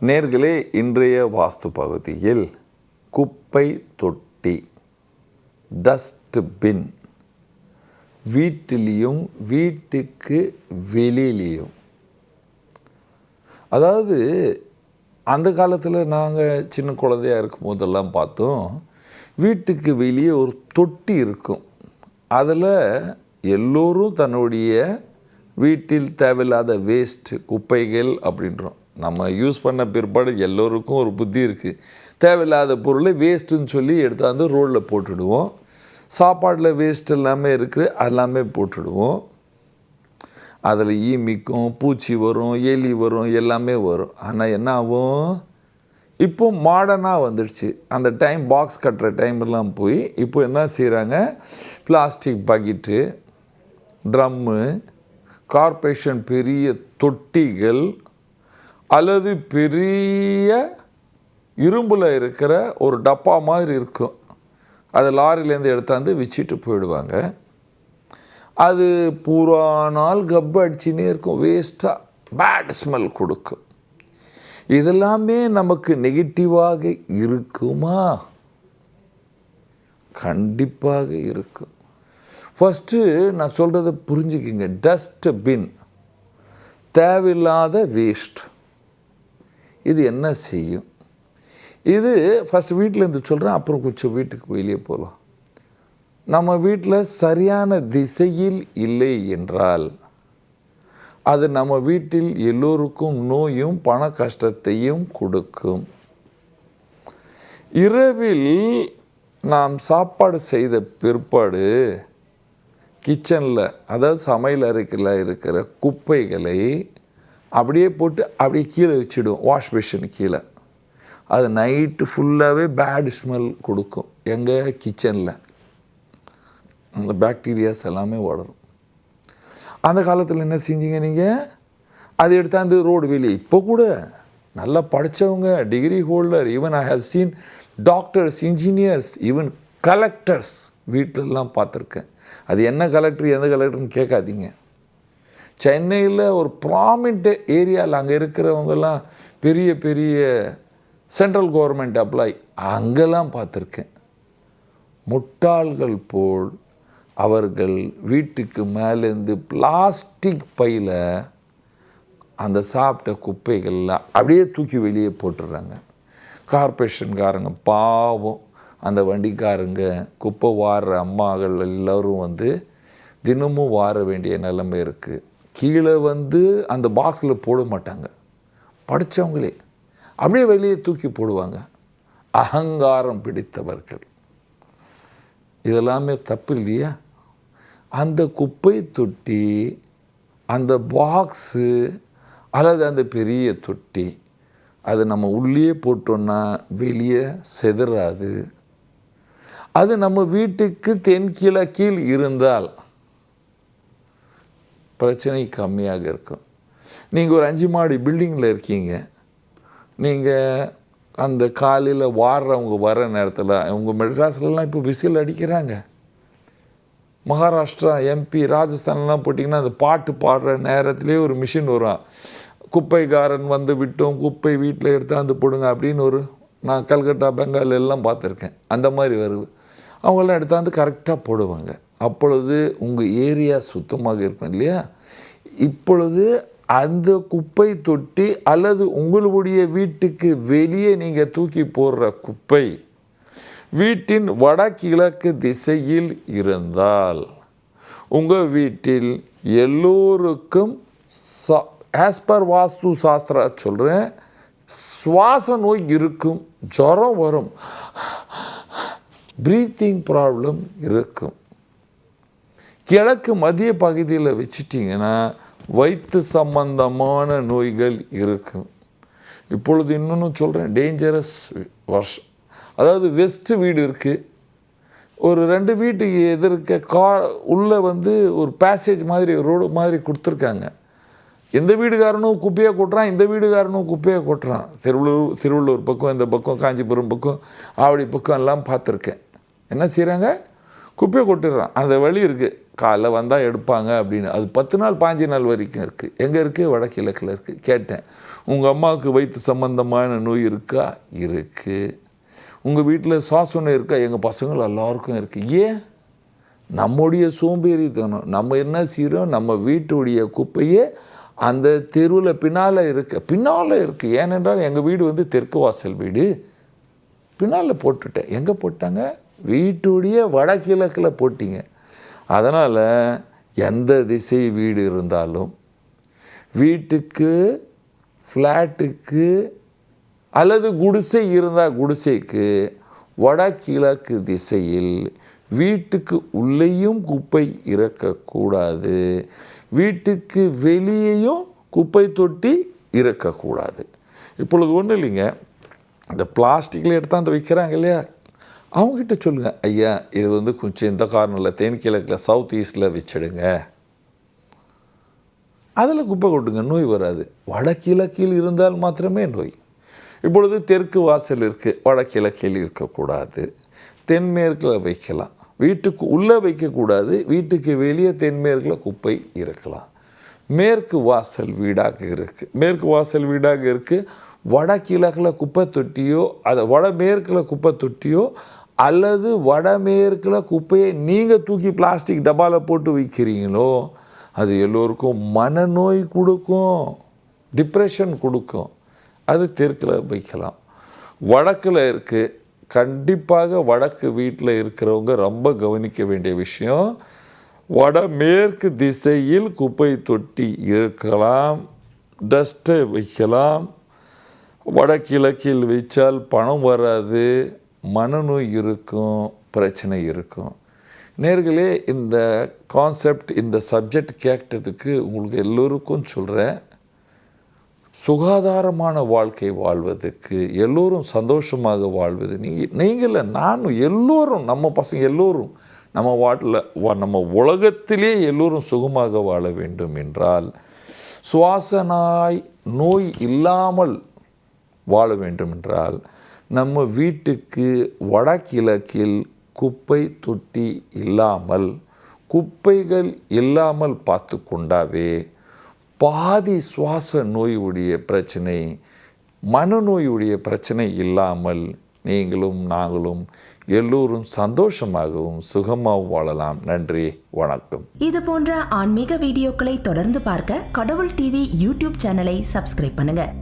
நேர்களே இன்றைய வாஸ்து பகுதியில் குப்பை தொட்டி டஸ்ட் பின் வீட்டிலையும் வீட்டுக்கு வெளியிலையும். அதாவது அந்த காலத்தில் நாங்கள் சின்ன குழந்தையா இருக்கும் போதெல்லாம் பார்த்தோம் வீட்டுக்கு வெளியே ஒரு தொட்டி இருக்கும். அதில் எல்லோரும் தன்னுடைய வீட்டில் தேவையில்லாத வேஸ்ட் குப்பைகள் அப்படின்றோம். நம்ம யூஸ் பண்ண பிற்பாடு எல்லோருக்கும் ஒரு புத்தி இருக்குது தேவையில்லாத பொருளை வேஸ்ட்டுன்னு சொல்லி எடுத்தாந்து ரோடில் போட்டுடுவோம். சாப்பாட்டில் வேஸ்ட் எல்லாமே இருக்குது எல்லாமே போட்டுடுவோம். அதில் ஈமிக்கும் பூச்சி வரும் எலி வரும் எல்லாமே வரும். ஆனால் என்ன ஆகும்? இப்போ மாடர்னாக வந்துடுச்சு. அந்த டைம் பாக்ஸ் கட்டுற டைம்லாம் போய் இப்போ என்ன செய்கிறாங்க பிளாஸ்டிக் பக்கெட்டு ட்ரம்மு கார்ப்பரேஷன் பெரிய தொட்டிகள் அல்லது பெரிய இரும்பில் இருக்கிற ஒரு டப்பா மாதிரி இருக்கும். அது லாரிலேருந்து எடுத்தாந்து வச்சுட்டு போயிடுவாங்க. அது பூரா நாள் கப்பு அடிச்சுனே இருக்கும். வேஸ்ட்டாக பேட் ஸ்மெல் கொடுக்கும். இதெல்லாமே நமக்கு நெகட்டிவாக இருக்குமா? கண்டிப்பாக இருக்கும். ஃபஸ்ட்டு நான் சொல்கிறத புரிஞ்சுக்கிங்க. டஸ்ட்பின் தேவையில்லாத வேஸ்ட் இது என்ன செய்யும்? இது ஃபஸ்ட் வீட்டிலேருந்து சொல்கிறேன் அப்புறம் கொஞ்சம் வீட்டுக்கு வெளியே போகலாம் நம்ம வீட்டில் சரியான திசையில் இல்லை என்றால் அது நம்ம வீட்டில் எல்லோருக்கும் நோயும் பண கஷ்டத்தையும் கொடுக்கும். இரவில் நாம் சாப்பாடு செய்த பிற்பாடு கிச்சனில் அதாவது சமையல் அறைக்கில் இருக்கிற குப்பைகளை அப்படியே போட்டு அப்படியே கீழே வச்சுடுவோம். வாஷ் மிஷின் கீழே. அது நைட்டு ஃபுல்லாகவே பேட் ஸ்மெல் கொடுக்கும். எங்கள் கிச்சனில் அந்த பேக்டீரியாஸ் எல்லாமே வளரும். அந்த காலத்தில் என்ன செஞ்சீங்க நீங்கள் அது எடுத்தாந்து ரோடு வெளியே. இப்போ கூட நல்லா படித்தவங்க degree holder even I have seen doctors engineers even collectors வீட்டிலலாம் பார்த்துருக்கேன். அது என்ன கலெக்டர் எந்த கலெக்டர்னு கேட்காதீங்க. சென்னையில் ஒரு ப்ராமிண்ட் ஏரியாவில் அங்கே இருக்கிறவங்கெல்லாம் பெரிய பெரிய சென்ட்ரல் கவர்மெண்ட் அப்ளை அங்கெல்லாம் பார்த்துருக்கேன். முட்டாள்கள் போல் அவர்கள் வீட்டுக்கு மேலேருந்து பிளாஸ்டிக் பையில் அந்த சாப்பிட்ட குப்பைகள்லாம் அப்படியே தூக்கி வெளியே போட்டுடுறாங்க கார்பரேஷன்காரங்க பாவம். அந்த வண்டிக்காரங்க குப்பை வாடுற அம்மாக்கள் எல்லோரும் வந்து தினமும் வார வேண்டிய நிலைமை இருக்குது கீழே வந்து அந்த பாக்ஸில் போட மாட்டாங்க. படித்தவங்களே அப்படியே வெளியே தூக்கி போடுவாங்க. அகங்காரம் பிடித்தவர்கள். இதெல்லாமே தப்பு இல்லையா? அந்த குப்பை தொட்டி அந்த பாக்ஸு அல்லது அந்த பெரிய தொட்டி அது நம்ம உள்ளே போட்டோன்னா வெளியே செதறாது. அது நம்ம வீட்டுக்கு தென்கீழ கீழ் இருந்தால் பிரச்சனை கம்மியாக இருக்கும். நீங்கள் ஒரு அஞ்சு மாடி பில்டிங்கில் இருக்கீங்க. நீங்கள் அந்த காலையில் வாடுறவங்க வர நேரத்தில் அவங்க மெட்ராஸ்லலாம் இப்போ விசில் அடிக்கிறாங்க. மகாராஷ்டிரா எம்பி ராஜஸ்தான்லாம் போட்டிங்கன்னா அந்த பாட்டு பாடுற நேரத்துலேயே ஒரு மிஷின் வரும். குப்பைக்காரன் வந்து விட்டோம் குப்பை வீட்டில் எடுத்தாந்து போடுங்க அப்படின்னு ஒரு நான் கல்கட்டா பெங்கால் எல்லாம் பார்த்துருக்கேன். அந்த மாதிரி வருது. அவங்களாம் எடுத்தாந்து கரெக்டாக போடுவாங்க. அப்பொழுது உங்கள் ஏரியா சுத்தமாக இருக்கும் இல்லையா? இப்பொழுது அந்த குப்பை தொட்டி அல்லது உங்களுடைய வீட்டுக்கு வெளியே நீங்கள் தூக்கி போடுற குப்பை வீட்டின் வடகிழக்கு திசையில் இருந்தால் உங்கள் வீட்டில் எல்லோருக்கும் ஆஸ் பர் வாஸ்து சாஸ்திரா சொல்கிறேன் சுவாச நோய் இருக்கும் ஜுரம் வரும் ப்ரீத்திங் ப்ராப்ளம் இருக்கும். கிழக்கு மத்திய பகுதியில் வச்சிட்டிங்கன்னா வயிற்று சம்பந்தமான நோய்கள் இருக்கும். இப்பொழுது இன்னொன்று சொல்கிறேன் டேஞ்சரஸ் வருஷம் அதாவது வெஸ்ட்டு வீடு இருக்குது ஒரு ரெண்டு வீட்டுக்கு எதிர்க்க கார் உள்ளே வந்து ஒரு பேசேஜ் மாதிரி ரோடு மாதிரி கொடுத்துருக்காங்க. எந்த வீடுகாரனும் குப்பையை கொட்டுறான் இந்த வீடுகாரனும் குப்பையை கொட்டுறான். திருவள்ளூர் திருவள்ளூர் பக்கம் இந்த பக்கம் காஞ்சிபுரம் பக்கம் ஆவடி பக்கம் எல்லாம் பார்த்துருக்கேன். என்ன செய்கிறாங்க குப்பையை கொட்டிடுறான் அந்த வழி இருக்குது காலைல வந்தால் எடுப்பாங்க அப்படின்னு. அது பத்து நாள் பாஞ்சு நாள் வரைக்கும் இருக்குது எங்கே இருக்குது வடகிழக்கில் இருக்குது கேட்டேன். உங்கள் அம்மாவுக்கு வயிற்று சம்மந்தமான நோய் இருக்கா? இருக்குது உங்கள் வீட்டில் சுவாச நோய் இருக்கா? எங்கள் பசங்கள் எல்லாருக்கும் இருக்குது ஏன்? நம்முடைய சோம்பேறித்தனம். நம்ம என்ன செய்கிறோம் நம்ம வீட்டுடைய குப்பையே அந்த தெருவில் பின்னால் இருக்குது பின்னால் இருக்குது ஏனென்றால் எங்கள் வீடு வந்து தெற்கு வாசல் வீடு. பின்னால் போட்டுட்டேன். எங்கே போட்டாங்க? வீட்டுடைய வடகிழக்கில் போட்டிங்க. அதனால் எந்த திசை வீடு இருந்தாலும் வீட்டுக்கு ஃப்ளாட்டுக்கு அல்லது குடிசை இருந்தால் குடிசைக்கு வடகிழக்கு திசையில் வீட்டுக்கு உள்ளேயும் குப்பை இறக்கக்கூடாது. வீட்டுக்கு வெளியேயும் குப்பை தொட்டி இறக்கக்கூடாது. இப்பொழுது ஒன்றும் இல்லைங்க. இந்த பிளாஸ்டிக்கில் எடுத்தாந்து வைக்கிறாங்க இல்லையா? அவங்ககிட்ட சொல்லுங்கள் ஐயா இது வந்து கொஞ்சம் இந்த காரணம் இல்லை தென்கிழக்கில் சவுத் ஈஸ்டில் வச்சிடுங்க. அதில் குப்பை கொட்டுங்க நோய் வராது. வடகிழக்கில் இருந்தால் மாத்திரமே நோய். இப்பொழுது தெற்கு வாசல் இருக்குது வடகிழக்கில் இருக்கக்கூடாது. தென்மேற்கில் வைக்கலாம். வீட்டுக்கு உள்ளே வைக்கக்கூடாது வீட்டுக்கு வெளியே தென்மேற்கில் குப்பை இருக்கலாம். மேற்கு வாசல் வீடாக இருக்குது மேற்கு வாசல் வீடாக இருக்குது வடகிழக்கில் குப்பை தொட்டியோ அதை வடமேற்கில் குப்பை தொட்டியோ அல்லது வடமேற்கில் குப்பையை நீங்கள் தூக்கி பிளாஸ்டிக் டப்பாவில் போட்டு வைக்கிறீங்களோ அது எல்லோருக்கும் மனநோய் கொடுக்கும் டிப்ரெஷன் கொடுக்கும். அது தெற்கில் வைக்கலாம். வடக்கில் இருக்குது கண்டிப்பாக வடக்கு வீட்டில் இருக்கிறவங்க ரொம்ப கவனிக்க வேண்டிய விஷயம் வடமேற்கு திசையில் குப்பை தொட்டி இருக்கலாம் டஸ்ட்டை வைக்கலாம் வடகிழக்கில் வைச்சால் பணம் வராது மனநோய் இருக்கும் பிரச்சனை இருக்கும். நேர்களே இந்த கான்செப்ட் இந்த சப்ஜெக்ட் கேட்டதுக்கு உங்களுக்கு எல்லோருக்கும் சொல்கிறேன் சுகாதாரமான வாழ்க்கை வாழ்வதற்கு எல்லோரும் சந்தோஷமாக வாழ்வது. நீ நீங்கள நானும் எல்லோரும் நம்ம பசங்க எல்லோரும் நம்ம வாட்டில் நம்ம உலகத்திலே எல்லோரும் சுகமாக வாழ வேண்டும் என்றால் சுவாசனாய் நோய் இல்லாமல் வாழ வேண்டுமென்றால் நம்ம வீட்டுக்கு வடகிழக்கில் குப்பை தொட்டி இல்லாமல் குப்பைகள் இல்லாமல் பார்த்து கொண்டாவே பாதி சுவாச நோயுடைய பிரச்சனை மனநோயுடைய பிரச்சனை இல்லாமல் நீங்களும் நாங்களும் எல்லோரும் சந்தோஷமாகவும் சுகமாகவும் வாழலாம். நன்றி வணக்கம். இது போன்ற ஆன்மீக வீடியோக்களை தொடர்ந்து பார்க்க கடவுள் டிவி யூடியூப் சேனலை சப்ஸ்கிரைப் பண்ணுங்க.